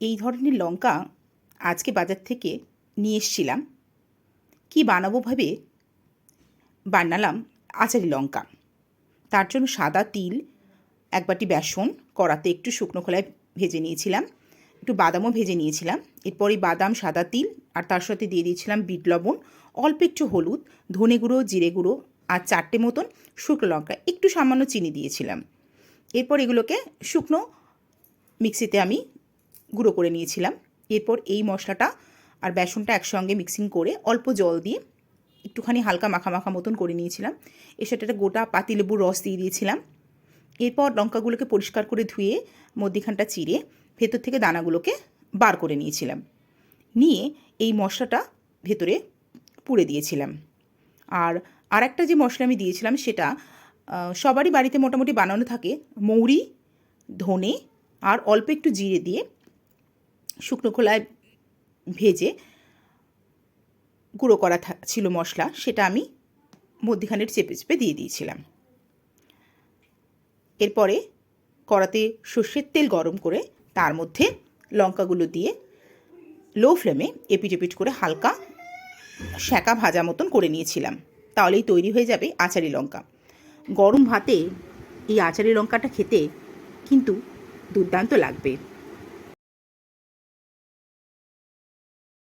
এই ধরনের লঙ্কা আজকে বাজার থেকে নিয়ে এসছিলাম। কী বানাবো ভাবে বানালাম আচারি লঙ্কা। তার জন্য সাদা তিল, এক বাটি বেসন, কড়াতে একটু শুকনো খোলায় ভেজে নিয়েছিলাম, একটু বাদামও ভেজে নিয়েছিলাম। এরপর এই বাদাম, সাদা তিল আর তার সাথে দিয়ে দিয়েছিলাম বিট লবণ, অল্প একটু হলুদ, ধনে গুঁড়ো, জিরে গুঁড়ো আর চারটে মতন শুকনো লঙ্কা, একটু সামান্য চিনি দিয়েছিলাম। এরপর এগুলোকে শুকনো মিক্সিতে আমি গুঁড়ো করে নিয়েছিলাম। এরপর এই মশলাটা আর বেসনটা একসঙ্গে মিক্সিং করে অল্প জল দিয়ে একটুখানি হালকা মাখা মাখা মতন করে নিয়েছিলাম। এর সাথে একটা গোটা পাতিলেবুর রস দিয়ে দিয়েছিলাম। এরপর লঙ্কাগুলোকে পরিষ্কার করে ধুয়ে মধ্যিখানটা চিড়ে ভেতর থেকে দানাগুলোকে বার করে নিয়েছিলাম। নিয়ে এই মশলাটা ভেতরে পুড়ে দিয়েছিলাম। আর আর একটা যে মশলা আমি দিয়েছিলাম সেটা সবারই বাড়িতে মোটামুটি বানানো থাকে মৌরি, ধনে আর অল্প একটু জিরে দিয়ে শুকনো খোলায় ভেজে গুঁড়ো করা ছিল মশলা, সেটা আমি মধ্যিখানের চেপে চেপে দিয়ে দিয়েছিলাম। এরপরে কড়াতে সর্ষের তেল গরম করে তার মধ্যে লঙ্কাগুলো দিয়ে লো ফ্লেমে এপিট করে হালকা শ্যাঁকা ভাজা মতন করে নিয়েছিলাম। তাহলেই তৈরি হয়ে যাবে আচারি লঙ্কা। গরম ভাতে এই আচারি লঙ্কাটা খেতে কিন্তু দুর্দান্ত লাগবে।